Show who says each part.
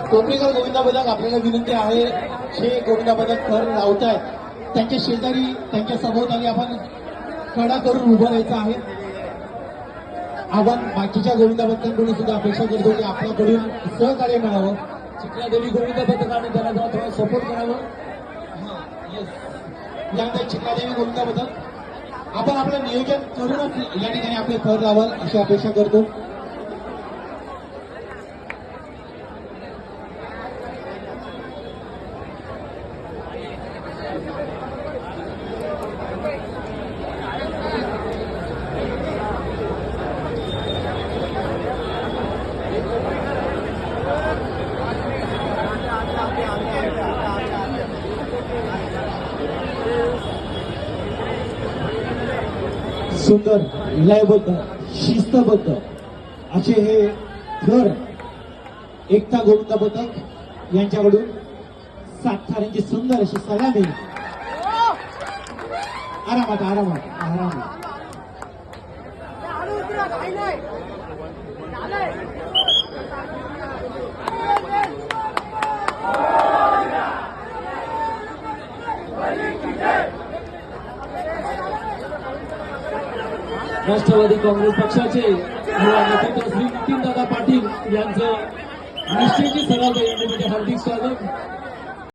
Speaker 1: कोपरेकर गोविंदा पदक आपल्याला विनंती आहे. हे गोविंदा पदक थर आहेत त्यांच्या शेजारी त्यांच्या सभोवताली आपण कडा करून उभं राहायचं आहे. आपण बाकीच्या गोविंदा पदकांकडून सुद्धा अपेक्षा करतो की आपल्याकडून सहकार्य मिळावं. चिखलादेवी गोविंदा पदकाने त्याला जरा थोडा सपोर्ट करावं. हा, yes. यानंतर चिखलादेवी गोविंदा पदक आपण आपलं नियोजन करूनच या ठिकाणी आपले थर लावाल अशी अपेक्षा करतो. सुंदर लयबद्ध शिस्तबद्ध असे हे थर एकता गोविंदा पथक यांच्याकडून सात थारांची सुंदर अशी सलामी आरामात आरामात. आरामात.
Speaker 2: राष्ट्रवादी काँग्रेस पक्षाचे युवा नेतृत्व श्री नितीनदादा पाटील यांचं निश्चयची सराव हार्दिक स्वागत.